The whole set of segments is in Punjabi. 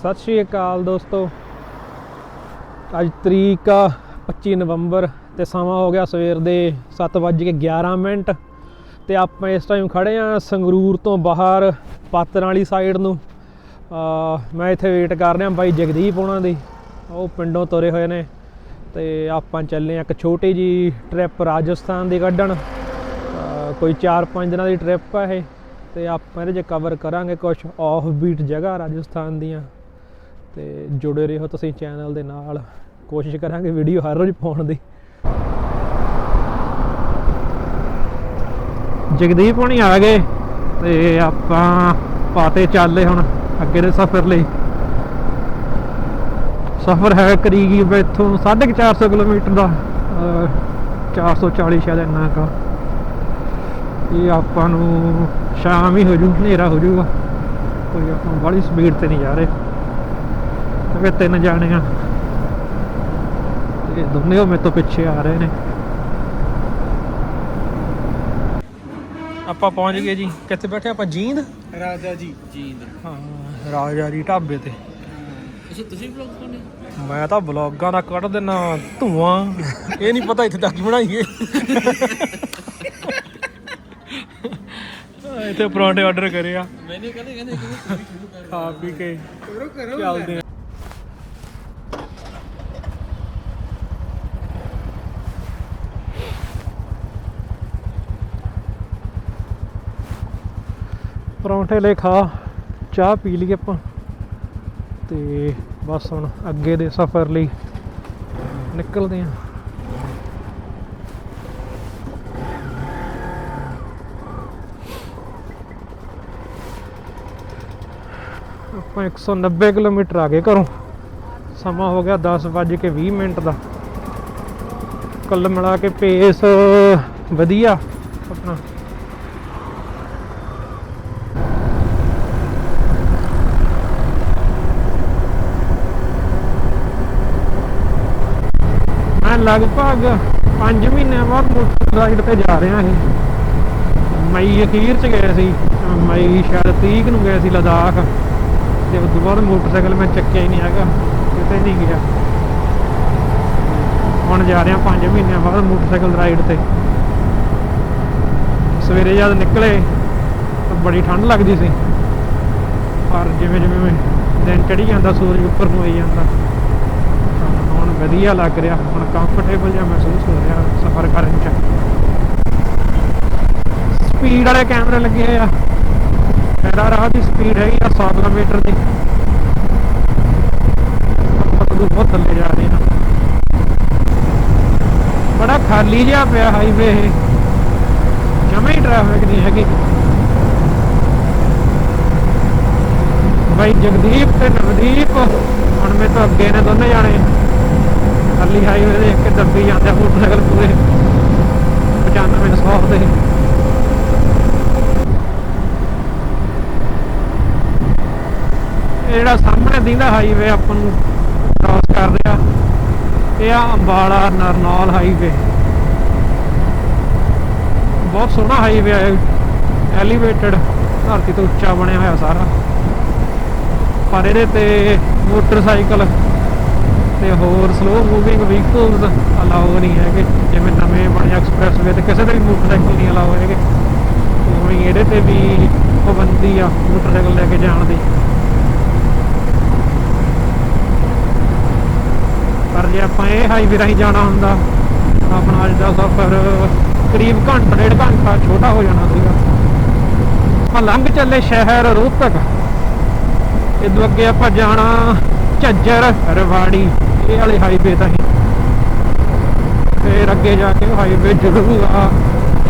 ਸਤਿ ਸ਼੍ਰੀ ਅਕਾਲ ਦੋਸਤੋ। ਅੱਜ ਤਰੀਕ ਆ 25 ਨਵੰਬਰ ਤੇ ਸਮਾਂ ਹੋ ਗਿਆ ਸਵੇਰ ਦੇ 7:11 ਮਿੰਟ ਤੇ ਆਪਾਂ ਇਸ ਟਾਈਮ ਖੜੇ ਆ ਸੰਗਰੂਰ ਤੋਂ ਬਾਹਰ ਪਾਤਰ ਵਾਲੀ ਸਾਈਡ ਨੂੰ। ਮੈਂ ਇੱਥੇ ਵੇਟ ਕਰ ਰਿਹਾ ਬਾਈ ਜਗਦੀਪ ਉਹਨਾਂ ਦੀ। ਉਹ ਪਿੰਡੋਂ ਤੁਰੇ ਹੋਏ ਨੇ ਤੇ ਆਪਾਂ ਚੱਲੇ ਆ ਇੱਕ ਛੋਟੀ ਜੀ ਟ੍ਰਿਪ ਰਾਜਸਥਾਨ ਦੀ ਕੱਢਣ। ਕੋਈ 4-5 ਦਿਨਾਂ ਦੀ ਟ੍ਰਿਪ ਆ ਇਹ ਤੇ ਆਪਾਂ ਇਹਦੇ 'ਚ ਕਵਰ ਕਰਾਂਗੇ ਕੁਝ ਆਫ ਬੀਟ ਜਗ੍ਹਾ ਰਾਜਸਥਾਨ ਦੀਆਂ। ਤੇ ਜੁੜੇ ਰਹੋ ਤੁਸੀਂ ਚੈਨਲ ਦੇ ਨਾਲ। ਕੋਸ਼ਿਸ਼ ਕਰਾਂਗੇ ਵੀਡੀਓ ਹਰ ਰੋਜ਼ ਪਾਉਣ ਦੀ। ਜਗਦੀਪ ਹੁਣੀ ਆ ਗਏ ਤੇ ਆਪਾਂ ਪਾਤੇ ਚੱਲੇ ਹੁਣ ਅੱਗੇ ਦੇ ਸਫ਼ਰ ਲਈ। ਸਫ਼ਰ ਹੈ ਕਰੀਬ ਇੱਥੋਂ 450 ਕਿਲੋਮੀਟਰ ਦਾ। ਅਹ 440 ਸ਼ਾਇਦ ਇੰਨਾ ਕਾ ਇਹ ਆਪਾਂ ਨੂੰ ਸ਼ਾਮ ਹੀ ਹੋ ਜੂ, ਹਨੇਰਾ ਹੋ ਜੂਗਾ। ਕੋਈ ਆਪਾਂ ਬੜੀ ਸਪੀਡ ਤੇ ਨਹੀਂ ਜਾ ਰਹੇ। ਕਿਉਂਕਿ ਤਿੰਨ ਜਾਣੇ ਆ ਤੇ ਦੋਨੇ ਉਹ ਮੇਰੇ ਤੋਂ ਪਿੱਛੇ ਆ ਰਹੇ ਨੇ। ਆਪਾਂ ਪਹੁੰਚ ਗਏ ਜੀ। ਕਿੱਥੇ ਬੈਠੇ ਆਪਾਂ? ਜੀਂਦ? ਰਾਜਾ ਜੀ। ਜੀਂਦ। ਹਾਂ ਰਾਜਾ ਜੀ ਢਾਬੇ ਤੇ। ਅੱਛਾ ਤੁਸੀਂ ਵਲੌਗ ਪਾਉਂਦੇ ਮੈਂ ਤਾਂ ਵਲੌਗਾਂ ਦਾ ਕੱਢ ਦੇਣਾ ਧੂਆਂ। ਇਹ ਨਹੀਂ ਪਤਾ ਇੱਥੇ ਤੱਕ ਬਣਾਈਏ। ਇੱਥੇ ਪਰੌਂਠੇ ਆਰਡਰ ਕਰੇ ਆ। ਮੈਨੇ ਕਹਿੰਦੇ ਕਹਿੰਦੇ ਕਿ ਤੁਸੀਂ ਸ਼ੁਰੂ ਕਰ। ਖਾ ਪੀ ਕੇ। ਕਰੋ ਕਰੋ। ਚੱਲਦੇ ਪਰੌਂਠੇ ਲੈ ਖਾ, ਚਾਹ ਪੀ ਲਈ ਆਪਾਂ ਤੇ ਬਸ ਹੁਣ ਅੱਗੇ ਦੇ ਸਫ਼ਰ ਲਈ ਨਿਕਲਦੇ ਆਂ ਆਪਾਂ 190 ਕਿਲੋਮੀਟਰ ਆ ਗਏ ਘਰੋਂ। ਸਮਾਂ ਹੋ ਗਿਆ 10 ਵੱਜ ਕੇ 20 ਮਿੰਟ ਦਾ। ਕੱਲ ਮਿਲਾ ਕੇ ਪੇਸ ਵਧੀਆ ਆਪਣਾ। ਲਗਭਗ 5 ਮਹੀਨਿਆਂ ਬਾਅਦ ਮੋਟਰਸਾਈਕਲ ਰਾਈਡ ਤੇ ਜਾ ਰਿਹਾ ਸੀ ਮਈ ਅਖੀਰ ਚ ਗਏ ਸੀ। ਮਈ ਸ਼ਾਇਦ 30 ਨੂੰ ਗਏ ਸੀ ਲਦਾਖ। ਤੇ ਉਸ ਤੋਂ ਬਾਅਦ ਮੋਟਰਸਾਈਕਲ ਮੈਂ ਚੱਕਿਆ ਹੀ ਨਹੀਂ ਹੈਗਾ। ਕਿਤੇ ਨਹੀਂ ਗਿਆ। ਹੁਣ ਜਾ ਰਿਹਾ 5 ਮਹੀਨਿਆਂ ਬਾਅਦ ਮੋਟਰਸਾਈਕਲ ਰਾਈਡ ਤੇ। ਸਵੇਰੇ ਜਦ ਨਿਕਲੇ, ਤਾਂ ਬੜੀ ਠੰਡ ਲੱਗਦੀ ਸੀ। ਪਰ ਜਿਵੇਂ ਜਿਵੇਂ ਦਿਨ ਚੜੀ ਜਾਂਦਾ, ਸੂਰਜ ਉੱਪਰ ਨੂੰ ਆਈ ਜਾਂਦਾ। ਵਧੀਆ ਲੱਗ ਰਿਹਾ, ਹੁਣ ਕੰਫਰਟੇਬਲ ਜਿਹਾ ਮਹਿਸੂਸ ਹੋ ਰਿਹਾ ਸਫ਼ਰ ਕਰਨ ਚ। ਸਪੀਡ ਵਾਲੇ ਕੈਮਰੇ ਲੱਗੇ ਹੋਏ ਆ। ਮੇਰਾ ਰਾਹ ਦੀ ਸਪੀਡ ਹੈਗੀ ਆ 100 ਕਿਲੋਮੀਟਰ ਦੀ। ਬਹੁਤ ਥੱਲੇ ਜਾ ਰਹੇ ਹਾਂ ਬੜਾ ਖਾਲੀ ਜਿਹਾ ਪਿਆ ਹਾਈਵੇ ਇਹ। ਜਮੇ ਟ੍ਰੈਫਿਕ ਨਹੀਂ ਹੈਗੀ। ਬਾਈ ਜਗਦੀਪ ਤੇ ਨਵਦੀਪ, ਹੁਣ ਮੇ ਤੋਂ ਅੱਗੇ ਨੇ ਦੋਨੇ ਜਾਣੇ। ਖਾਲੀ ਹਾਈਵੇ ਦੇਖ ਕੇ ਦੱਬੀ ਜਾਂਦੇ ਮੋਟਰਸਾਈਕਲ ਪੂਰੇ। 95 100 ਦੇ। ਜਿਹੜਾ ਸਾਹਮਣੇ ਦਿਖਦਾ ਹਾਈਵੇ ਆਪਾਂ ਨੂੰ ਕ੍ਰਾਸ ਕਰ ਰਿਹਾ। ਇਹ ਆ ਅੰਬਾਲਾ ਨਰਨੌਲ ਹਾਈਵੇ ਬਹੁਤ ਸੋਹਣਾ ਹਾਈਵੇ ਹੈ ਐਲੀਵੇਟਡ ਧਰਤੀ ਤੋਂ ਉੱਚਾ ਬਣਿਆ ਹੋਇਆ ਸਾਰਾ। ਪਰ ਇਹਦੇ ਤੇ ਮੋਟਰਸਾਈਕਲ ਤੇ ਹੋਰ ਸਲੋ ਮੂਵਿੰਗ ਵਹੀਕਲਸ ਅਲਾਉ ਨਹੀਂ ਹੈਗੇ। ਜਿਵੇਂ ਨਵੇਂ ਬਣੇ ਐਕਸਪ੍ਰੈਸਵੇ ਤੇ ਕਿਸੇ ਦੇ ਵੀ ਮੋਟਰਸਾਈਕਲ ਨਹੀਂ ਅਲਾਉ ਹੈਗੇ। ਉਵੇਂ ਇਹਦੇ ਤੇ ਵੀ ਪਾਬੰਦੀ ਆ ਮੋਟਰਸਾਈਕਲ ਲੈ ਕੇ ਜਾਣ ਦੀ। ਪਰ ਜੇ ਆਪਾਂ ਇਹ ਹਾਈਵੇ ਰਾਹੀਂ ਜਾਣਾ ਹੁੰਦਾ ਆਪਣਾ ਅੱਜ ਦਾ ਸਫ਼ਰ ਕਰੀਬ ਘੰਟਾ, ਡੇਢ ਘੰਟਾ ਛੋਟਾ ਹੋ ਜਾਣਾ ਸੀਗਾ। ਆਪਾਂ ਲੰਘ ਚੱਲੇ ਸ਼ਹਿਰ ਰੋਹਤਕ। ਇਦੋਂ ਅੱਗੇ ਆਪਾਂ ਜਾਣਾ ਝੱਜਰ ਰਵਾੜੀ। ਇਹ ਵਾਲੇ ਹਾਈਵੇ ਤਾਂ ਹੀ। ਫਿਰ ਅੱਗੇ ਜਾ ਕੇ ਹਾਈਵੇ ਜੁੜੂਗਾ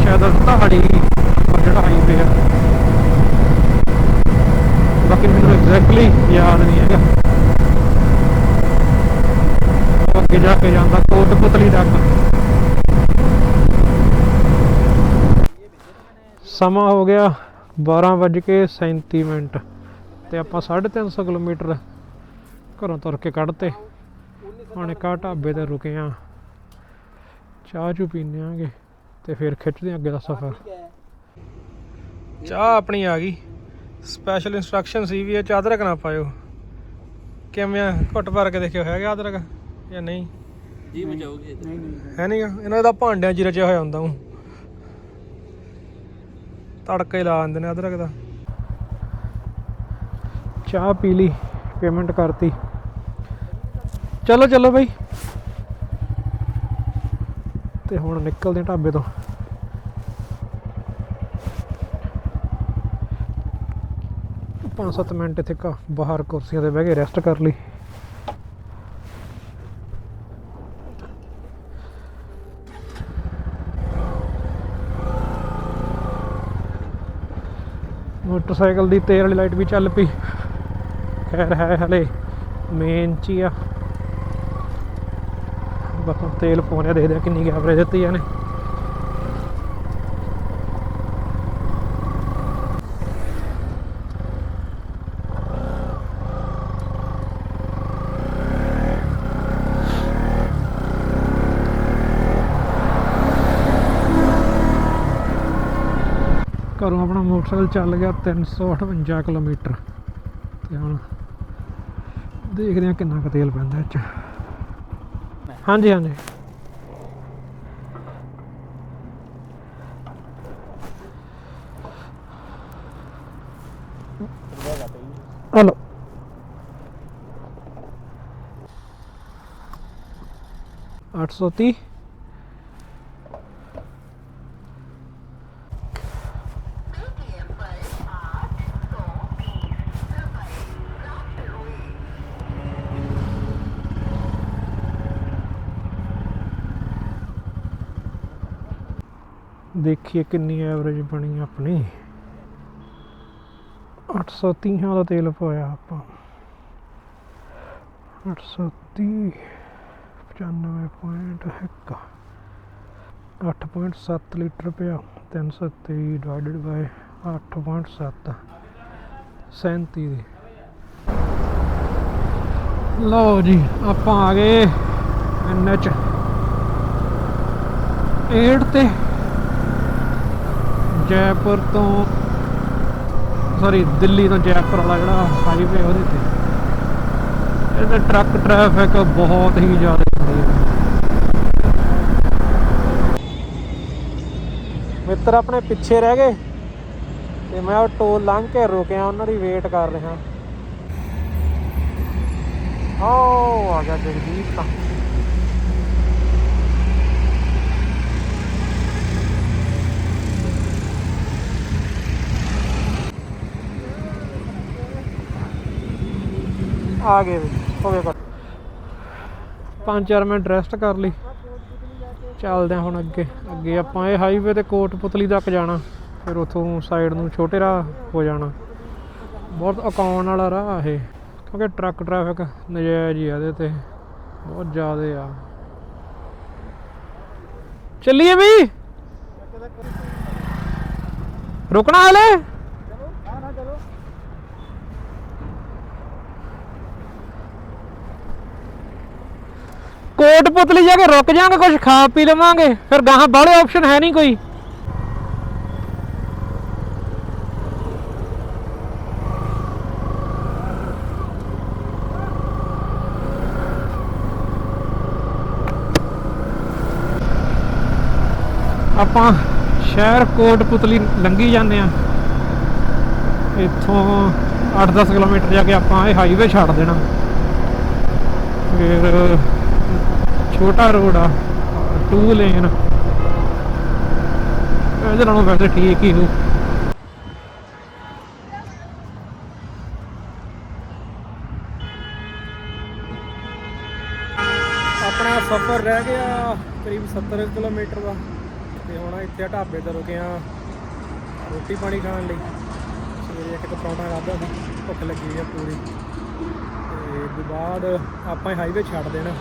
ਸ਼ਾਇਦ ਧਾੜੀ ਜਿਹੜਾ ਹਾਈਵੇ ਆ। ਬਾਕੀ ਮੈਨੂੰ ਐਗਜ਼ੈਕਟਲੀ ਯਾਦ ਨਹੀਂ ਹੈਗਾ। ਅੱਗੇ ਜਾ ਕੇ ਜਾਂਦਾ ਕੋਟ ਕੋਟਪੁਤਲੀ ਤੱਕ। ਸਮਾਂ ਹੋ ਗਿਆ 12:37 ਮਿੰਟ ਤੇ ਆਪਾਂ 350 ਕਿਲੋਮੀਟਰ ਘਰੋਂ ਤੁਰ ਕੇ ਕੱਢਤੇ। ਹੁਣ ਇੱਕ ਆਹ ਢਾਬੇ ਤੇ ਰੁਕੇ ਆ। ਚਾਹ ਚੂ ਪੀਨੇ ਆਂਗੇ ਤੇ ਫਿਰ ਖਿੱਚਦੇ ਆਂ ਅੱਗੇ ਦਾ ਸਫ਼ਰ। ਚਾਹ ਆਪਣੀ ਆ ਗਈ। ਸਪੈਸ਼ਲ ਇਨਸਟਰਕਸ਼ਨ ਸੀ ਵੀ ਇਹ ਚਾਹ ਅਦਰਕ ਨਾ ਪਾਇਓ। ਕਿਵੇਂ ਆ? ਘੁੱਟ ਭਰ ਕੇ ਦੇਖਿਓ ਹੈਗਾ ਅਦਰਕ ਜਾਂ ਨਹੀਂ? ਜੀ ਬਚਾਓਗੇ ਨਹੀਂ ਨਹੀਂ ਹੈ ਇਹਨਾਂ ਦਾ ਭਾਂਡਿਆਂ 'ਚ ਹੀ ਰਚਿਆ ਹੋਇਆ ਹੁੰਦਾ ਉਹ। ਤੜਕਾ ਲਾ ਦਿੰਦੇ ਨੇ ਅਦਰਕ ਦਾ। ਚਾਹ ਪੀ ਲਈ ਪੇਮੈਂਟ ਕਰਤੀ। ਚਲੋ ਚਲੋ ਬਾਈ। ਤੇ ਹੁਣ ਨਿਕਲਦੇ ਢਾਬੇ ਤੋਂ। ਪੰਜ ਸੱਤ ਮਿੰਟ ਇੱਥੇ ਕਾ ਬਾਹਰ ਕੁਰਸੀਆਂ ਤੇ ਬਹਿ ਕੇ ਰੈਸਟ ਕਰ ਲਈ। ਮੋਟਰਸਾਈਕਲ ਦੀ ਤੇਲ ਵਾਲੀ ਲਾਈਟ ਵੀ ਚੱਲ ਪਈ। ਖੈਰ, ਹੈ ਹਲੇ। ਮੇਨ ਚ ਹੀ ਆ। ਬਸ ਤੇਲ ਪਾਉਣਿਆ ਦੇਖਦੇ ਆ ਕਿੰਨੀ ਐਵਰੇਜ ਦਿੱਤੀ ਇਹਨੇ। ਘਰੋਂ ਆਪਣਾ ਮੋਟਰਸਾਈਕਲ ਚੱਲ ਗਿਆ 358 ਕਿਲੋਮੀਟਰ। ਤੇ ਹੁਣ ਦੇਖਦੇ ਹਾਂ ਕਿੰਨਾ ਕੁ ਤੇਲ ਪੈਂਦਾ ਇਹ ਚ। ਹਾਂਜੀ ਹਾਂਜੀ ਹਲੋ ਅੱਠ ਸੌ ਤੀਹ ਦੇਖੀਏ ਕਿੰਨੀ ਐਵਰੇਜ ਬਣੀ ਆਪਣੀ। 830 ਦਾ ਤੇਲ ਪਾਇਆ ਆਪਾਂ। 830 95.1 8.7 ਲੀਟਰ ਪਿਆ 323 ਡਿਵਾਈਡਡ ਬਾਈ 8.7 37 ਦੀ। ਲਓ ਜੀ, ਆਪਾਂ ਆ ਗਏ ਐਨਐਚ 8 ਤੇ ਜੈਪੁਰ ਤੋਂ ਸੌਰੀ ਦਿੱਲੀ ਤੋਂ ਜੈਪੁਰ ਵਾਲਾ ਜਿਹੜਾ ਹਾਈਵੇ ਉਹਦੇ ਤੇ। ਇਹਦਾ ਟਰੱਕ ਟ੍ਰੈਫਿਕ ਬਹੁਤ ਹੀ ਜ਼ਿਆਦਾ ਹੁੰਦੀ ਹੈ। ਮਿੱਤਰ ਆਪਣੇ ਪਿੱਛੇ ਰਹਿ ਗਏ ਤੇ ਮੈਂ ਉਹ ਟੋਲ ਲੰਘ ਕੇ ਰੁਕਿਆ, ਉਹਨਾਂ ਦੀ ਵੇਟ ਕਰ ਰਿਹਾ। ਓ ਆ ਗਿਆ ਜਗਦੀਪ ਤਾਂ। ਆ ਗਏ ਵੀ ਪੰਜ ਚਾਰ ਮਿੰਟ ਰੈਸਟ ਕਰ ਲਈ। ਚੱਲਦੇ ਹਾਂ ਹੁਣ ਅੱਗੇ। ਅੱਗੇ ਆਪਾਂ ਇਹ ਹਾਈਵੇ ਤੇ ਕੋਟਪੁਤਲੀ ਤੱਕ ਜਾਣਾ, ਫਿਰ ਉਥੋਂ ਸਾਈਡ ਨੂੰ ਛੋਟੇ ਰਾਹ ਹੋ ਜਾਣਾ। ਬਹੁਤ ਅਕਾਉਣ ਵਾਲਾ ਰਾਹ ਇਹ, ਕਿਉਂਕਿ ਟਰੱਕ ਟ੍ਰੈਫਿਕ ਨਜਾਇਜ਼ ਹੀ ਆ ਇਹਦੇ ਤੇ। ਬਹੁਤ ਜ਼ਿਆਦਾ ਆ। ਚੱਲੀਏ ਵੀ ਰੁਕਣਾ ਹਲੇ ਹਾਂ ਨਾ ਚਲੋ ਕੋਟ ਪੁਤਲੀ ਜਾ ਕੇ ਰੁਕ ਜਾਾਂਗੇ ਕੁਝ ਖਾ ਪੀ ਲਵਾਂਗੇ। ਫਿਰ ਗਾਹਾਂ ਬਾਹਲੇ ਆਪਸ਼ਨ ਹੈ ਨਹੀਂ ਕੋਈ। ਆਪਾਂ ਸ਼ਹਿਰ ਕੋਟ ਪੁਤਲੀ ਲੰਘੀ ਜਾਂਦੇ ਆ ਇੱਥੋਂ 8-10 ਕਿਲੋਮੀਟਰ ਜਾ ਕੇ ਆਪਾਂ ਇਹ ਹਾਈਵੇ ਛੱਡ ਦੇਣਾ। ਫਿਰ ਛੋਟਾ ਰੋਡ ਆ ਟੂ ਲੇਨ ਇਹਦੇ ਨਾਲੋਂ ਵੈਸੇ ਠੀਕ ਹੀ ਹੋ। ਆਪਣਾ ਸਫ਼ਰ ਰਹਿ ਗਿਆ ਕਰੀਬ 70 ਕਿਲੋਮੀਟਰ ਦਾ। ਤੇ ਹੁਣ ਇੱਥੇ ਢਾਬੇ ਤੇ ਰੁਕੇ ਆ ਰੋਟੀ ਪਾਣੀ ਖਾਣ ਲਈ। ਸਵੇਰੇ ਇੱਕ ਪਰੌਂਠਾ ਖਾਧਾ ਸੀ, ਭੁੱਖ ਲੱਗੀ ਆ ਪੂਰੀ। ਤੇ ਬਾਅਦ ਆਪਾਂ ਹਾਈਵੇ ਛੱਡ ਦੇਣਾ।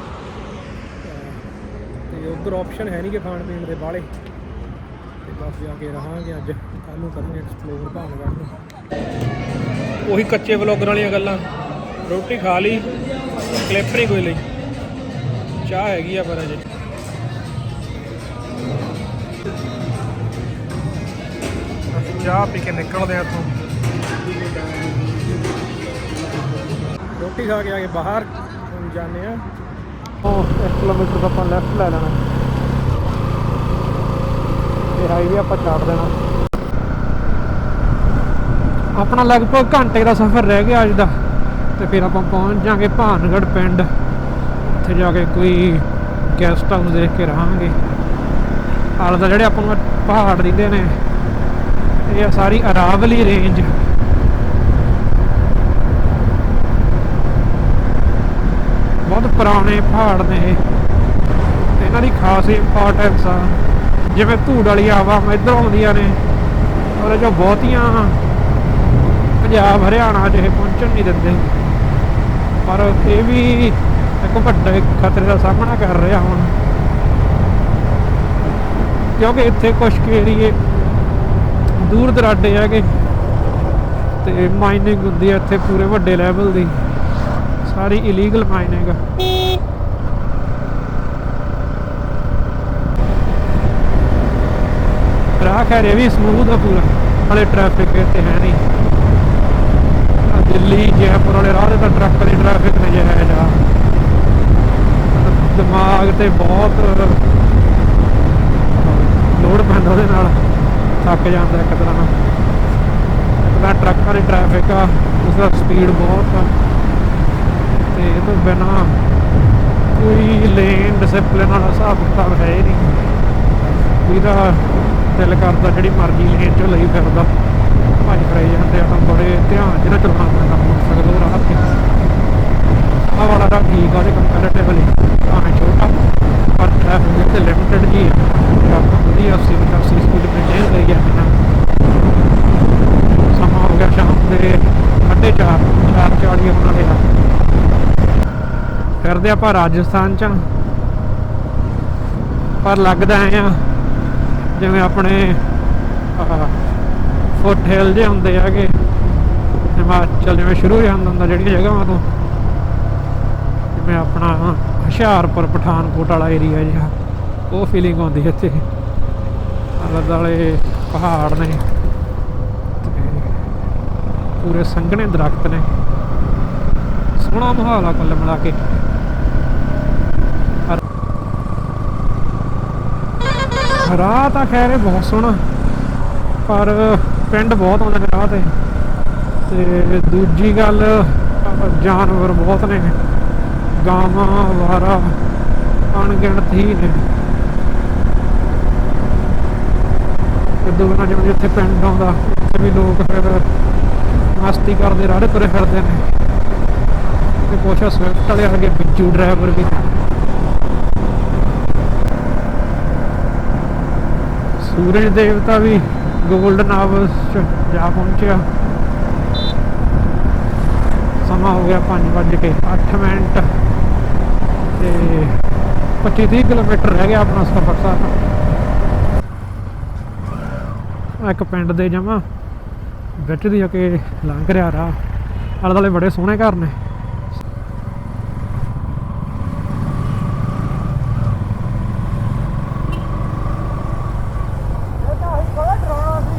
ਤੇ ਉਧਰ ਆਪਸ਼ਨ ਹੈ ਨਹੀਂ ਕਿ ਖਾਣ ਪੀਣ ਦੇ ਬਾਹਲੇ। ਤੇ ਬਸ ਜਾ ਕੇ ਰਹਾਂਗੇ ਅੱਜ। ਕੱਲ ਨੂੰ ਕਰਾਂਗੇ ਐਕਸਪਲੋਰ ਭਾਨਗੜ੍ਹ ਨੂੰ। ਉਹੀ ਕੱਚੇ ਵਲੌਗਰ ਵਾਲੀਆਂ ਗੱਲਾਂ। ਰੋਟੀ ਖਾ ਲਈ ਕਲਿੱਪ ਨਹੀਂ ਕੋਈ ਲਈ। ਚਾਹ ਹੈਗੀ ਆ ਪਰ ਅਜੇ। ਅਸੀਂ ਚਾਹ ਪੀ ਕੇ ਨਿਕਲਦੇ ਆ ਇੱਥੋਂ। ਰੋਟੀ ਖਾ ਕੇ ਆ ਕੇ ਬਾਹਰ। ਜਾਂਦੇ ਆ ਉਹ 1 ਕਿਲੋਮੀਟਰ ਦਾ ਆਪਾਂ ਲੈਫਟ ਲੈ ਲੈਣਾ। ਤੇ ਹਾਈਵੇ ਆਪਾਂ ਛੱਡ ਦੇਣਾ। ਆਪਣਾ ਲਗਭਗ ਘੰਟੇ ਦਾ ਸਫ਼ਰ ਰਹਿ ਗਿਆ ਅੱਜ ਦਾ। ਤੇ ਫਿਰ ਆਪਾਂ ਪਹੁੰਚ ਜਾਾਂਗੇ ਭਾਨਗੜ ਪਿੰਡ। ਉੱਥੇ ਜਾ ਕੇ ਕੋਈ ਗੈਸਟ ਹਾਊਸ ਦੇਖ ਕੇ ਰਹਾਂਗੇ। ਹਾਲ ਦਾ ਜਿਹੜੇ ਆਪਾਂ ਨੂੰ ਪਹਾੜ ਦਿੰਦੇ ਨੇ, ਇਹ ਆ ਸਾਰੀ ਅਰਾਵਲੀ ਰੇਂਜ ਬਹੁਤ ਪਹਾੜ ਨੇ ਤੇ ਇਹਨਾਂ ਦੀ ਖਾਸ ਇੰਪੋਰਟੈਂਸ ਆ। ਜਿਵੇਂ ਧੂੜ ਵਾਲੀ ਹਵਾ ਇੱਧਰੋਂ ਆਉਂਦੀਆਂ ਨੇ ਔਰ ਜੋ ਬਹੁਤੀਆਂ ਪੰਜਾਬ, ਹਰਿਆਣਾ ਜਿਹੇ ਪਹੁੰਚਣ ਨਹੀਂ ਦਿੰਦੇ। ਪਰ ਇਹ ਵੀ ਇੱਕ ਵੱਡੇ ਖਤਰੇ ਦਾ ਸਾਹਮਣਾ ਕਰ ਰਿਹਾ ਹੁਣ। ਕਿਉਂਕਿ ਇੱਥੇ ਕੁਝ ਏਰੀਏ ਦੂਰ ਦਰਾਡੇ ਹੈਗੇ, ਤੇ ਮਾਈਨਿੰਗ ਹੁੰਦੀ ਹੈ ਇੱਥੇ ਪੂਰੇ ਵੱਡੇ ਲੈਵਲ ਦੀ। ਸਾਰੀ ਇਲੀਗਲ ਮਾਈਨਿੰਗ ਆ। ਰਾਹ ਖੈਰ ਇਹ ਵੀ ਸਮੂਥ ਆ ਪੂਰਾ। ਹਲੇ ਟ੍ਰੈਫਿਕ ਇੱਥੇ ਹੈ ਨਹੀਂ। ਦਿੱਲੀ, ਜੈਪੁਰ ਵਾਲੇ ਰਾਹ ਤੇ ਤਾਂ ਟਰੱਕ ਦੀ ਟ੍ਰੈਫਿਕ ਨਹੀਂ ਹੈ ਜਾ। ਦਿਮਾਗ ਤੇ ਬਹੁਤ ਲੋਡ ਪੈਂਦਾ ਉਹਦੇ ਨਾਲ। ਥੱਕ ਜਾਂਦਾ ਇੱਕ ਤਰ੍ਹਾਂ। ਨਾਲ ਟਰੱਕਾਂ ਦੀ ਟ੍ਰੈਫਿਕ ਆ ਉਸ ਦਾ ਸਪੀਡ ਬਹੁਤ ਆ। ਤੇ ਇਹ ਤੋਂ ਬਿਨਾ ਕੋਈ ਲੇਨ ਡਿਸਪਲਿਨ ਵਾਲਾ ਹਿਸਾਬ ਕਿਤਾਬ ਹੈ ਹੀ ਨਹੀਂ। ਇਹਦਾ ਦਿਲ ਕਰਦਾ, ਜਿਹੜੀ ਮਰਜ਼ੀ ਲੇਨ ਚੋਂ ਲਈ ਫਿਰਦਾ। ਭੱਜ ਫਰਾਈ ਜਾਂਦੇ ਆ ਤਾਂ ਬੜੇ ਧਿਆਨ ਜਿਹੜਾ ਚਲਾਉਣਾ ਪੈਂਦਾ ਮੋਟਰਸਾਈਕਲ ਉਹ ਰਾਹ ਤੇ ਆਹ ਵਾਲਾ ਰਾਹ ਠੀਕ ਆ, ਉਹਦੇ ਕੰਪੈਰੀਟਿਵਲੀ ਭਾਵੇਂ ਛੋਟਾ। ਪਰ ਟ੍ਰੈਫਿਕ ਤੇ ਲਿਮਟਿਡ ਜੀ। ਆ ਵਧੀਆ 80 80 ਸਪੀਡ ਮੇਨਟੇਨ ਕਰੀ ਜਾਂਦੇ ਹਾਂ ਸਮਾਂ ਹੋ ਗਿਆ ਸ਼ਾਮ ਦੇ 4:30 4:40 ਹੋਣ ਵਾਲੇ ਆ। ਫਿਰਦੇ ਆਪਾਂ ਰਾਜਸਥਾਨ ਚ। ਪਰ ਲੱਗਦਾ ਐ ਆ ਜਿਵੇਂ ਆਪਣੇ ਫੁੱਟ ਹਿਲ ਜੇ ਹੁੰਦੇ ਹੈਗੇ। ਹਿਮਾਚਲ ਜਿਵੇਂ ਸ਼ੁਰੂ ਹੋ ਜਾਂਦਾ ਹੁੰਦਾ ਜਿਹੜੀਆਂ ਜਗ੍ਹਾਵਾਂ ਤੋਂ। ਜਿਵੇਂ ਆਪਣਾ ਹੁਸ਼ਿਆਰਪੁਰ, ਪਠਾਨਕੋਟ ਵਾਲਾ ਏਰੀਆ ਜਿਹਾ। ਉਹ ਫੀਲਿੰਗ ਆਉਂਦੀ ਹੈ ਇੱਥੇ। ਆਲੇ ਦੁਆਲੇ ਪਹਾੜ ਨੇ। ਤੇ ਪੂਰੇ ਸੰਘਣੇ ਦਰਖਤ ਨੇ। ਸੋਹਣਾ ਮਾਹੌਲ ਆ ਕੁੱਲ ਮਿਲਾ ਕੇ ਪਰ- ਰਾਹ ਤਾਂ ਖੈਰ ਇਹ ਬਹੁਤ ਸੋਹਣਾ, ਪਰ ਪਿੰਡ ਬਹੁਤ ਆਉਂਦੇ ਨੇ ਰਾਹ ਤੇ। ਤੇ ਦੂਜੀ ਗੱਲ ਜਾਨਵਰ ਬਹੁਤ ਨੇ, ਗਾਵਾਂ, ਵਾਰਾ, ਅਣਗਿਣਤ ਹੀ ਨੇ। ਕਿਦੋਂ ਨਾ ਜਿਵੇਂ ਜਿੱਥੇ ਪਿੰਡ ਆਉਂਦਾ, ਉੱਥੇ ਵੀ ਲੋਕ ਫਿਰ ਮਸਤੀ ਕਰਦੇ, ਰਾਹ ਤੁਰੇ ਫਿਰਦੇ ਨੇ। ਤੇ ਕੁਛ ਸਵਿਫਟ ਵਾਲੇ ਅੱਗੇ ਬਿੱਜੂ ਡਰਾਈਵਰ ਵੀ ਨੇ। ਸੂਰਜ ਦੇਵਤਾ ਵੀ ਗੋਲਡਨ ਆਵਰਸ ਚ ਜਾ ਪਹੁੰਚਿਆ। ਸਮਾਂ ਹੋ ਗਿਆ 5 ਕੇ 8 ਮਿੰਟ ਤੇ 25 30 ਕਿਲੋਮੀਟਰ ਰਹਿ ਗਿਆ ਆਪਣਾ ਸਫ਼ਰ ਸਾਰਾ। ਇੱਕ ਪਿੰਡ ਦੇ ਜਮਾ ਵਿੱਚ ਦੀ ਆ ਕੇ ਲੰਘ ਰਿਹਾ ਰਾਹ। ਆਲੇ ਦੁਆਲੇ ਬੜੇ ਸੋਹਣੇ ਘਰ ਨੇ ਇਹ ਤਾਂ ਅਸੀਂ ਬੜਾ ਡਰਾਉਣਾ ਸੀ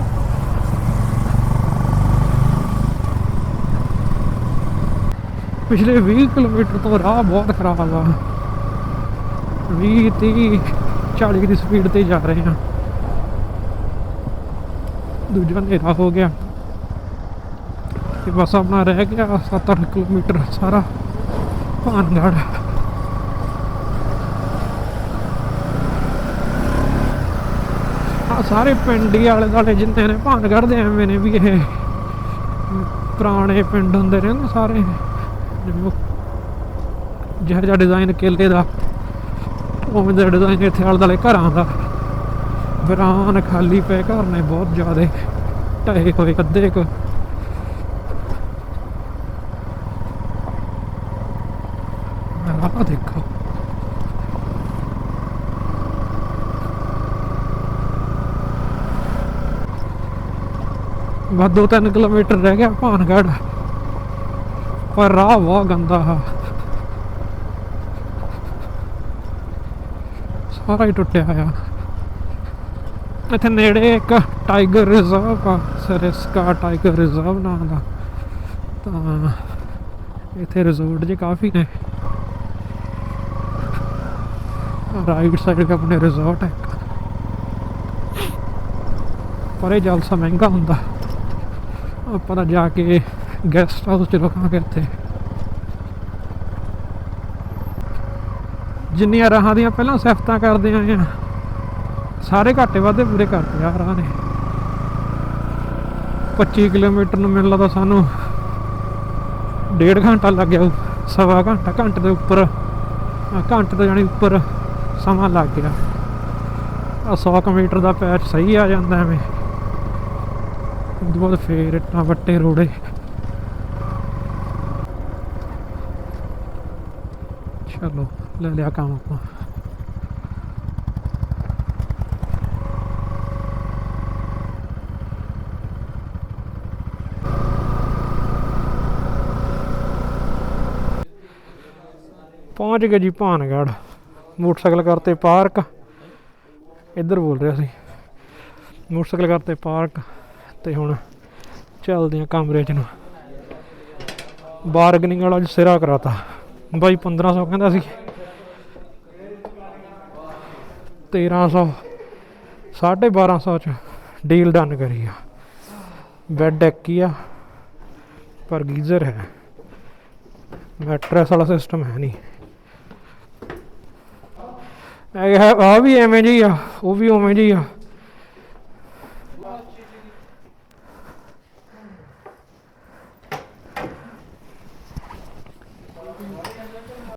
ਪਿਛਲੇ 20 ਕਿਲੋਮੀਟਰ ਤੋਂ ਰਾਹ ਬਹੁਤ ਖਰਾਬ ਆ। 20 30 40 ਦੀ ਸਪੀਡ ਤੇ ਜਾ ਰਹੇ ਹਾਂ ਦੂਜਾ ਹਨੇਰਾ ਹੋ ਗਿਆ। ਤੇ ਬਸ ਆਪਣਾ ਰਹਿ ਗਿਆ 7-8 ਕਿਲੋਮੀਟਰ ਸਾਰਾ ਭਾਨਗੜ। ਆ ਸਾਰੇ ਪਿੰਡ ਹੀ ਆਲੇ ਦੁਆਲੇ ਜਿੰਦੇ ਨੇ, ਭਾਨਗੜ ਦੇ ਐਵੇਂ ਨੇ ਵੀ ਇਹ ਪੁਰਾਣੇ ਪਿੰਡ ਹੁੰਦੇ ਨੇ ਨਾ ਸਾਰੇ। ਜਿਵੇਂ ਉਹ ਜਿਹੜਾ ਜਿਹਾ ਡਿਜ਼ਾਈਨ ਕਿਲੇ ਦਾ, ਉਵੇਂ ਦਾ ਡਿਜ਼ਾਈਨ ਇੱਥੇ ਆਲੇ ਦੁਆਲੇ ਘਰਾਂ ਦਾ। ਵਿਰਾਨ ਖਾਲੀ ਪਏ, ਘਰ ਨੇ ਬਹੁਤ ਜ਼ਿਆਦਾ। ਢਏ ਹੋਏ ਅੱਧੇ ਕੁ। ਆਹ ਦੇਖੋ। ਬਸ 2-3 ਕਿਲੋਮੀਟਰ ਰਹਿ ਗਿਆ ਭਾਨਗੜ੍ਹ। ਪਰ ਰਾਹ ਬਹੁਤ ਗੰਦਾ ਆ ਸਾਰਾ ਹੀ ਟੁੱਟਿਆ ਆ ਇੱਥੇ ਨੇੜੇ ਇੱਕ ਟਾਈਗਰ ਰਿਜ਼ਰਵ ਆ ਸਰਿਸਕਾ ਟਾਈਗਰ ਰਿਜ਼ਰਵ ਨਾਂ ਦਾ। ਤਾਂ ਇੱਥੇ ਰਿਜ਼ੋਰਟ ਜੇ ਕਾਫੀ ਨੇ। ਰਾਈਟ ਸਾਈਡ ਤੇ ਆਪਣੇ ਰਿਜ਼ੋਰਟ ਹੈ ਪਰ ਇਹ ਜਲਸਾ ਮਹਿੰਗਾ ਹੁੰਦਾ। ਆਪਾਂ ਜਾ ਕੇ ਗੈਸਟ ਹਾਊਸ ਚ ਰੁਕਾਂਗੇ ਇੱਥੇ ਜਿੰਨੀਆਂ ਰਾਹਾਂ ਦੀਆਂ ਪਹਿਲਾਂ ਸਿਫਤਾਂ ਕਰਦੇ ਆਏ ਆ ਸਾਰੇ ਘਾਟੇ ਵਾਧੇ ਪੂਰੇ ਕਰਦੇ ਆ ਰਾਹ ਨੇ। 25 ਕਿਲੋਮੀਟਰ ਨੂੰ ਮੈਨੂੰ ਲੱਗਦਾ ਸਾਨੂੰ ਡੇਢ ਘੰਟਾ ਲੱਗ ਗਿਆ ਸਵਾ ਘੰਟਾ, ਘੰਟੇ ਦੇ ਉੱਪਰ। ਘੰਟੇ ਤੋਂ ਜਾਣੀ ਉੱਪਰ ਸਮਾਂ ਲੱਗ ਗਿਆ। ਆ 100 ਕੁ ਮੀਟਰ ਦਾ ਪੈਚ ਸਹੀ ਆ ਜਾਂਦਾ ਐਵੇਂ। ਉਸ ਤੋਂ ਬਾਅਦ ਫੇਰ ਇੱਟਾਂ ਵੱਟੇ ਰੋੜੇ। ਚਲੋ, ਲੈ ਲਿਆ ਕੰਮ ਆਪਾਂ। ਪਹੁੰਚ ਗਏ ਜੀ ਭਾਨਗੜ੍ਹ। ਮੋਟਰਸਾਈਕਲ ਕਰਤੇ ਪਾਰਕ। ਇੱਧਰ ਬੋਲ ਰਿਹਾ ਸੀ। ਮੋਟਰਸਾਈਕਲ ਕਰਤੇ ਪਾਰਕ ਤੇ ਹੁਣ ਚੱਲਦੇ ਆ ਕਮਰੇ 'ਚ ਨੂੰ। ਬਾਰਗਨਿੰਗ ਵਾਲਾ ਅੱਜ ਸਿਰਾ ਕਰਾਤਾ। ਬਾਈ 1500 ਕਹਿੰਦਾ ਸੀ 1300 1250 ਚ ਡੀਲ ਡਨ ਕਰੀ ਆ ਬੈੱਡ ਇੱਕ ਹੀ ਆ ਪਰ ਗੀਜ਼ਰ ਹੈ ਮੈਟਰਸ ਵਾਲਾ ਸਿਸਟਮ ਹੈ ਨਹੀਂ ਇਹ ਆ ਵੀ ਐਵੇਂ ਜੀ ਆ ਉਹ ਵੀ ਉਵੇਂ ਜੀ ਆ